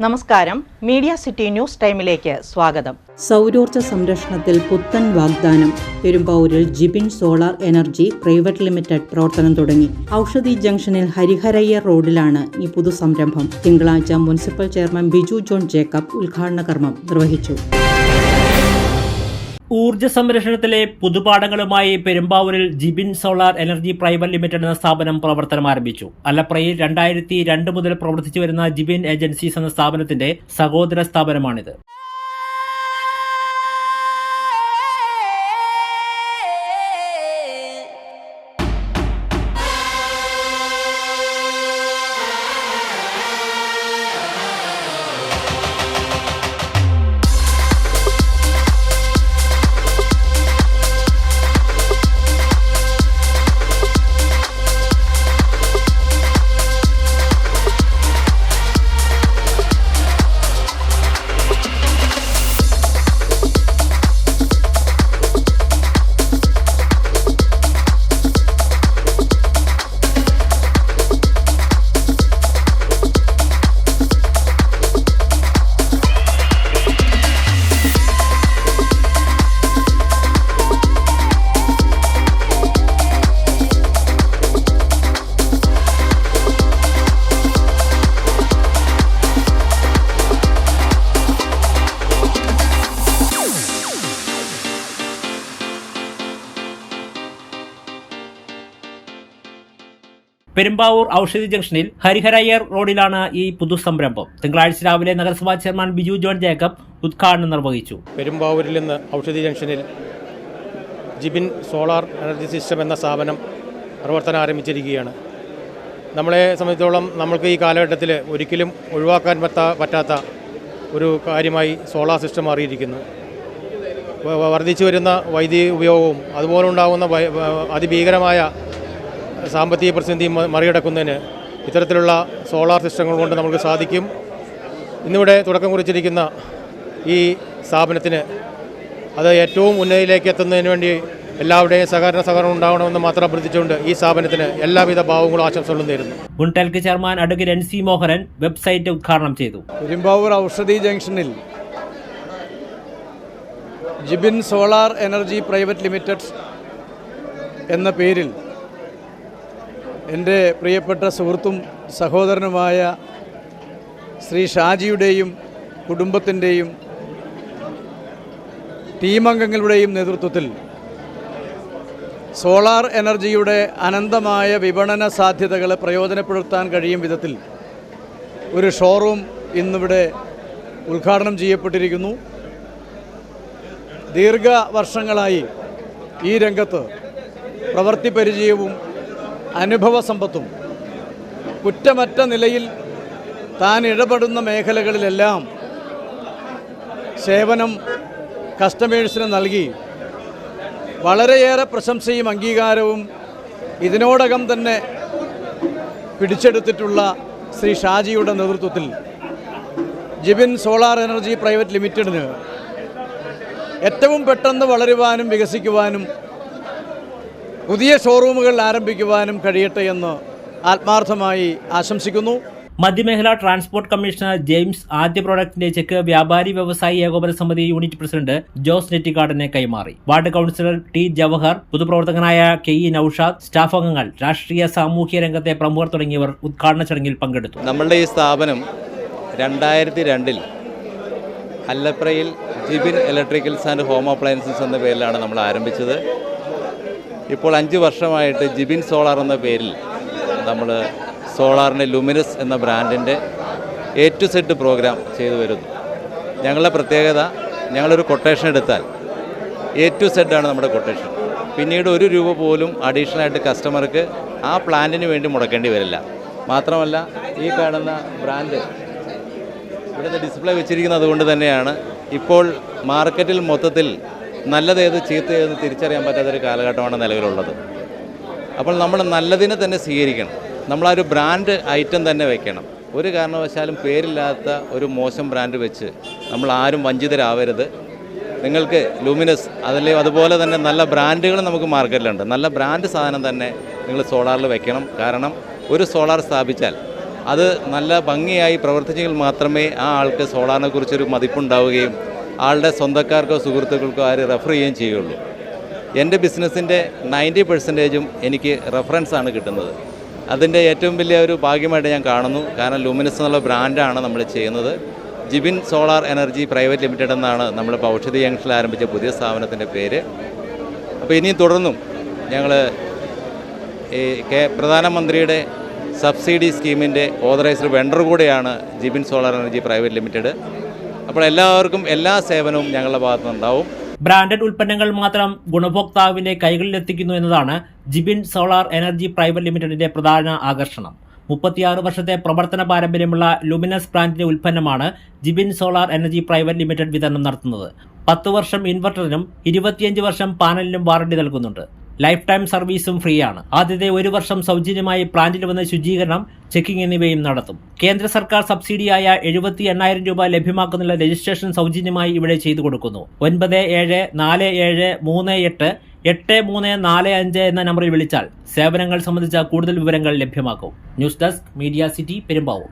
നമസ്കാരം. Media city news ടൈമിലേക്ക് സ്വാഗതം. സൗരോർജ സംരക്ഷണത്തിൽ പുത്തൻ വാഗ്ദാനം. പെരുമ്പാവൂരിൽ Jibin solar energy private limited പ്രവർത്തനം തുടങ്ങി. ഔഷധി ജംഗ്ഷനിൽ ഹരിഹരയ്യ റോഡിലാണ് ഈ പുതു സംരംഭം തിങ്കളാഴ്ച municipal chairman Biju John Jacob ഉദ്ഘാടന കർമ്മം നിർവഹിച്ചു. ഊർജ സംരക്ഷണത്തിലെ പുതുപാഠങ്ങളുമായി പെരുമ്പാവൂരിൽ Jibin solar energy private limited എന്ന സ്ഥാപനം പ്രവർത്തനം ആരംഭിച്ചു. അലപ്രയിൽ രണ്ടായിരത്തി രണ്ട് മുതൽ പ്രവർത്തിച്ചു വരുന്ന ജിബിൻ ഏജൻസീസ് എന്ന സ്ഥാപനത്തിന്റെ സഹോദര സ്ഥാപനമാണിത്. പെരുമ്പാവൂർ ഔഷധി ജംഗ്ഷനിൽ ഹരിഹരയ്യർ റോഡിലാണ് ഈ പുതു സംരംഭം തിങ്കളാഴ്ച രാവിലെ നഗരസഭാ ചെയർമാൻ ബിജു ജോൺ ജേക്കബ് ഉദ്ഘാടനം നിർവഹിച്ചു. പെരുമ്പാവൂരിൽ നിന്ന് ഔഷധി ജംഗ്ഷനിൽ ജിബിൻ സോളാർ എനർജി സിസ്റ്റം എന്ന സ്ഥാപനം പ്രവർത്തനം ആരംഭിച്ചിരിക്കുകയാണ്. നമ്മളെ സംബന്ധിച്ചോളം നമ്മൾക്ക് ഈ കാലഘട്ടത്തിൽ ഒരിക്കലും ഒഴിവാക്കാൻ പറ്റാ പറ്റാത്ത ഒരു കാര്യമായി സോളാർ സിസ്റ്റം മാറിയിരിക്കുന്നു. വർദ്ധിച്ചു വരുന്ന വൈദ്യുതി ഉപയോഗവും അതുപോലെ ഉണ്ടാകുന്ന അതിഭീകരമായ സാമ്പത്തിക പ്രതിസന്ധി മറികടക്കുന്നതിന് ഇത്തരത്തിലുള്ള സോളാർ സിസ്റ്റങ്ങൾ കൊണ്ട് നമുക്ക് സാധിക്കും. ഇന്നിവിടെ തുടക്കം കുറിച്ചിരിക്കുന്ന ഈ സ്ഥാപനത്തിന് അത് ഏറ്റവും ഉന്നതിയിലേക്ക് എത്തുന്നതിന് വേണ്ടി എല്ലാവരുടെയും സഹകരണ സഹകരണം ഉണ്ടാവണമെന്ന് മാത്രം അഭ്യർത്ഥിച്ചുകൊണ്ട് ഈ സ്ഥാപനത്തിന് എല്ലാവിധ ഭാവങ്ങളും ആശംസകളും നേരുന്നു. ഗുണ്ടൽക്ക് chairman advocate N C Mohanan website ഉദ്ഘാടനം ചെയ്തു. പെരുമ്പാവൂർ ഔഷധി ജംഗ്ഷനിൽ Jibin solar energy private limited എന്ന പേരിൽ എന്റെ പ്രിയപ്പെട്ട സുഹൃത്തും സഹോദരനുമായ ശ്രീ ഷാജിയുടെയും കുടുംബത്തിന്റെയും ടീമംഗങ്ങളുടെയും നേതൃത്വത്തിൽ സോളാർ എനർജിയുടെ അനന്തമായ വിപണന സാധ്യതകളെ പ്രയോജനപ്പെടുത്താൻ കഴിയും വിധത്തിൽ ഒരു ഷോറൂം ഇന്നിവിടെ ഉദ്ഘാടനം ചെയ്യപ്പെട്ടിരിക്കുന്നു. ദീർഘ വർഷങ്ങളായി ഈ രംഗത്ത് പ്രവൃത്തി പരിചയവും അനുഭവ സമ്പത്തും കുറ്റമറ്റ നിലയിൽ താൻ ഇടപെടുന്ന മേഖലകളിലെല്ലാം സേവനം കസ്റ്റമേഴ്സിന് നൽകി. വളരെയേറെ പ്രശംസയും അംഗീകാരവും ഇതിനോടകം തന്നെ പിടിച്ചെടുത്തിട്ടുള്ള ശ്രീ ഷാജിയുടെ നേതൃത്വത്തിൽ. ജിബിൻ സോളാർ എനർജി പ്രൈവറ്റ് ലിമിറ്റഡിന് ഏറ്റവും പെട്ടെന്ന് വളരുവാനും വികസിക്കുവാനും പുതിയ ഷോറൂമുകൾ ആരംഭിക്കുവാനും കഴിയട്ടെ എന്ന് ആത്മാർത്ഥമായി ആശംസിക്കുന്നു. മധ്യമേഖല ട്രാൻസ്പോർട്ട് കമ്മീഷണർ ജെയിംസ് ആദ്യ പ്രോഡക്റ്റിന്റെ ചെക്ക് വ്യാപാരി വ്യവസായി ഏകോപന സമിതി യൂണിറ്റ് പ്രസിഡന്റ് ജോസ് നെറ്റിക്കാടനെ കൈമാറി. വാർഡ് കൌൺസിലർ ടി ജവഹർ പൊതുപ്രവർത്തകനായ കെ ഇ നൌഷാദ് സ്റ്റാഫ് അംഗങ്ങൾ രാഷ്ട്രീയ സാമൂഹ്യ രംഗത്തെ പ്രമുഖർ തുടങ്ങിയവർ ഉദ്ഘാടന ചടങ്ങിൽ പങ്കെടുത്തു. നമ്മളുടെ ഈ സ്ഥാപനം രണ്ടായിരത്തി രണ്ടിൽ അല്ലപ്രയിൽ Jibin electricals and home appliances എന്ന പേരിലാണ് നമ്മൾ ആരംഭിച്ചത്. ഇപ്പോൾ അഞ്ച് വർഷമായിട്ട് ജിബിൻ സോളാർ എന്ന പേരിൽ നമ്മൾ സോളാറിന്റെ ലുമിനസ് എന്ന ബ്രാൻഡിന്റെ എ ടു സെഡ് പ്രോഗ്രാം ചെയ്തു വരുന്നു. ഞങ്ങളുടെ പ്രത്യേകത ഞങ്ങളൊരു കൊട്ടേഷൻ എടുത്താൽ എ ടു സെഡ് ആണ് നമ്മുടെ കൊട്ടേഷൻ പിന്നീട് ഒരു രൂപ പോലും അഡീഷണലായിട്ട് കസ്റ്റമർക്ക് ആ പ്ലാന്റിന് വേണ്ടി മുടക്കേണ്ടി വരില്ല. മാത്രമല്ല ഈ കാണുന്ന ബ്രാൻഡ് ഇവിടുത്തെ ഡിസ്പ്ലേ വെച്ചിരിക്കുന്നത് കൊണ്ട് തന്നെയാണ് ഇപ്പോൾ മാർക്കറ്റിൽ മൊത്തത്തിൽ നല്ലതേത് ചീത്തയേത് തിരിച്ചറിയാൻ പറ്റാത്തൊരു കാലഘട്ടമാണ് നിലവിലുള്ളത്. അപ്പോൾ നമ്മൾ നല്ലതിനെ തന്നെ സ്വീകരിക്കണം. നമ്മൾ ആ ഒരു ബ്രാൻഡ് ഐറ്റം തന്നെ വെക്കണം. ഒരു കാരണവശാലും പേരില്ലാത്ത ഒരു മോശം ബ്രാൻഡ് വെച്ച് നമ്മൾ ആരും വഞ്ചിതരാവരുത്. നിങ്ങൾക്ക് ലൂമിനസ് അതിലെ അതുപോലെ തന്നെ നല്ല ബ്രാൻഡുകൾ നമുക്ക് മാർക്കറ്റിലുണ്ട്. നല്ല ബ്രാൻഡ് സാധനം തന്നെ നിങ്ങൾ സോളാറിൽ വെക്കണം. കാരണം ഒരു സോളാർ സ്ഥാപിച്ചാൽ അത് നല്ല ഭംഗിയായി പ്രവർത്തിച്ചെങ്കിൽ മാത്രമേ ആ ആൾക്ക് സോളാറിനെ കുറിച്ചൊരു മതിപ്പുണ്ടാവുകയും ആളുടെ സ്വന്തക്കാർക്കോ സുഹൃത്തുക്കൾക്കോ ആര് റെഫർ ചെയ്യുകയും ചെയ്യുള്ളൂ. എന്റെ ബിസിനസ്സിന്റെ നയന്റി പെർസെന്റേജും എനിക്ക് റെഫറൻസാണ് കിട്ടുന്നത്. അതിന്റെ ഏറ്റവും വലിയ ഒരു ഭാഗ്യമായിട്ട് ഞാൻ കാണുന്നു. കാരണം ലൂമിനസ് എന്നുള്ള ബ്രാൻഡാണ് നമ്മൾ ചെയ്യുന്നത്. Jibin solar energy private limited എന്നാണ് നമ്മളിപ്പോൾ ഔഷധി ജംഗ്ഷനിൽ ആരംഭിച്ച പുതിയ സ്ഥാപനത്തിന്റെ പേര്. അപ്പോൾ ഇനിയും തുടർന്നും ഞങ്ങൾ ഈ കെ പ്രധാനമന്ത്രിയുടെ സബ്സിഡി സ്കീമിന്റെ ഓതറൈസ്ഡ് വെണ്ടർ കൂടെയാണ് Jibin solar energy private limited അപ്പോൾ എല്ലാവർക്കും എല്ലാ സേവനവും ഞങ്ങളുടെ ഭാഗത്തുനിന്നുണ്ടാവും ബ്രാൻഡഡ് ഉൽപ്പന്നങ്ങൾ മാത്രം ഗുണഭോക്താവിന്റെ കൈകളിലെത്തിക്കുന്നു എന്നതാണ് ജിബിൻ സോളാർ എനർജി പ്രൈവറ്റ് ലിമിറ്റഡിന്റെ പ്രധാന ആകർഷണം. മുപ്പത്തിയാറ് വർഷത്തെ പ്രവർത്തന പാരമ്പര്യമുള്ള ലുമിനസ് ബ്രാൻഡിന്റെ ഉൽപ്പന്നമാണ് Jibin solar energy private limited വിതരണം നടത്തുന്നത്. പത്ത് വർഷം ഇൻവെർട്ടറിനും ഇരുപത്തിയഞ്ച് വർഷം പാനലിനും വാറണ്ടി നൽകുന്നുണ്ട്. ലൈഫ് ടൈം സർവീസും ഫ്രീ ആണ് ആദ്യത്തെ ഒരു വർഷം സൗജന്യമായി പ്ലാന്റിൽ വന്ന് ശുചീകരണം ചെക്കിംഗ് എന്നിവയും നടത്തും. കേന്ദ്ര സർക്കാർ സബ്സിഡിയായ എഴുപത്തി എണ്ണായിരം രൂപ ലഭ്യമാക്കുന്ന രജിസ്ട്രേഷൻ സൗജന്യമായി ഇവിടെ ചെയ്തു കൊടുക്കുന്നു. ഒൻപത് ഏഴ് നാല് ഏഴ് മൂന്ന് എട്ട് എട്ട് മൂന്ന് നാല് അഞ്ച് എന്ന നമ്പറിൽ വിളിച്ചാൽ സേവനങ്ങൾ സംബന്ധിച്ച കൂടുതൽ വിവരങ്ങൾ ലഭ്യമാക്കും. News desk media city Perumbavoor.